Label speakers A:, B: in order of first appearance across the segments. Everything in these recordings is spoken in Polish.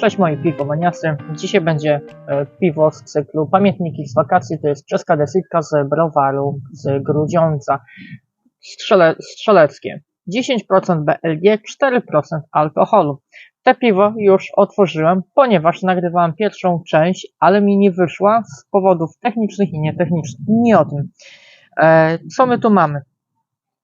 A: Cześć moi piwomaniasy. Dzisiaj będzie e, piwo z cyklu Pamiętniki z wakacji. To jest czeska desytka z browaru z Grudziądza. Strzele, strzeleckie. 10% BLG, 4% alkoholu. Te piwo już otworzyłem, ponieważ nagrywałem pierwszą część, ale mi nie wyszła z powodów technicznych i nietechnicznych. Nie o tym. E, co my tu mamy?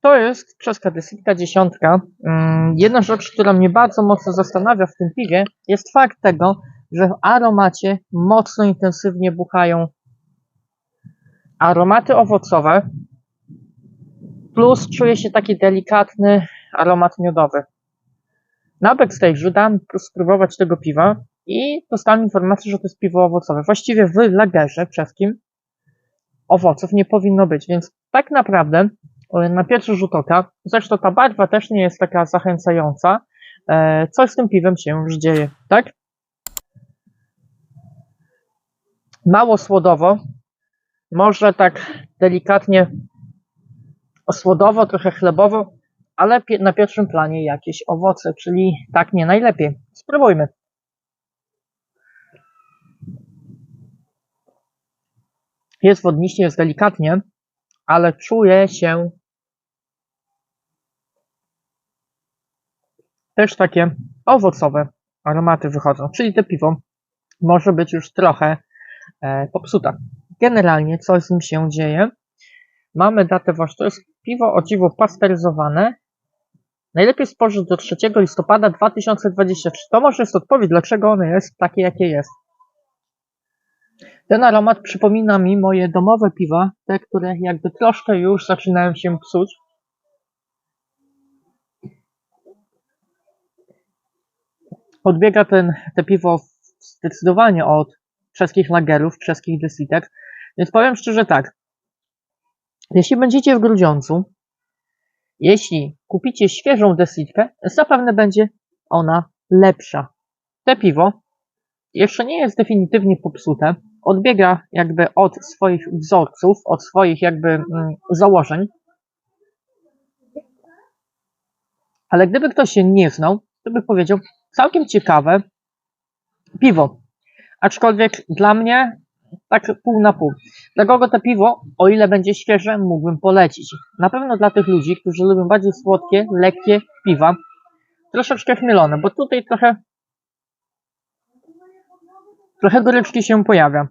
A: To jest czeska desytka dziesiątka. Mm, Jedna rzecz, która mnie bardzo mocno zastanawia w tym piwie, jest fakt tego, że w aromacie mocno intensywnie buchają aromaty owocowe, plus czuje się taki delikatny aromat miodowy. Na backstage'u dałem spróbować tego piwa i dostałem informację, że to jest piwo owocowe. Właściwie w lagerze czeskim owoców nie powinno być, więc tak naprawdę na pierwszy rzut oka, zresztą ta barwa też nie jest taka zachęcająca, e, coś z tym piwem się już dzieje, tak? Mało słodowo, może tak delikatnie słodowo, trochę chlebowo, ale na pierwszym planie jakieś owoce, czyli tak nie najlepiej. Spróbujmy. Jest wodniście, jest delikatnie, ale czuję się też takie owocowe aromaty wychodzą, czyli to piwo może być już trochę e, popsuta. Generalnie coś z nim się dzieje. Mamy datę właśnie, to jest piwo o dziwo pasteryzowane. Najlepiej spożyć do 3 listopada 2023. To może jest odpowiedź, dlaczego ono jest takie, jakie jest. Ten aromat przypomina mi moje domowe piwa, te, które jakby troszkę już zaczynają się psuć. Odbiega ten, te piwo zdecydowanie od czeskich lagerów, czeskich desitek. Więc powiem szczerze tak. Jeśli będziecie w Grudziądzu, jeśli kupicie świeżą desitkę, zapewne będzie ona lepsza. Te piwo jeszcze nie jest definitywnie popsute, odbiega jakby od swoich wzorców, od swoich jakby mm, założeń. Ale gdyby ktoś się nie znał, to by powiedział, całkiem ciekawe piwo. Aczkolwiek dla mnie tak pół na pół. Dla kogo to piwo, o ile będzie świeże, mógłbym polecić. Na pewno dla tych ludzi, którzy lubią bardziej słodkie, lekkie piwa, troszeczkę chmielone, bo tutaj trochę trochę goryczki się pojawia.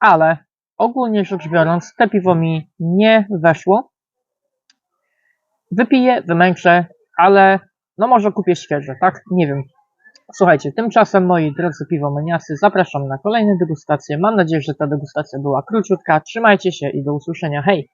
A: Ale ogólnie rzecz biorąc, te piwo mi nie weszło. Wypiję, wymęczę, ale no może kupię świeże, tak? Nie wiem. Słuchajcie, tymczasem moi drodzy piwomaniasy, zapraszam na kolejne degustacje. Mam nadzieję, że ta degustacja była króciutka. Trzymajcie się i do usłyszenia. Hej!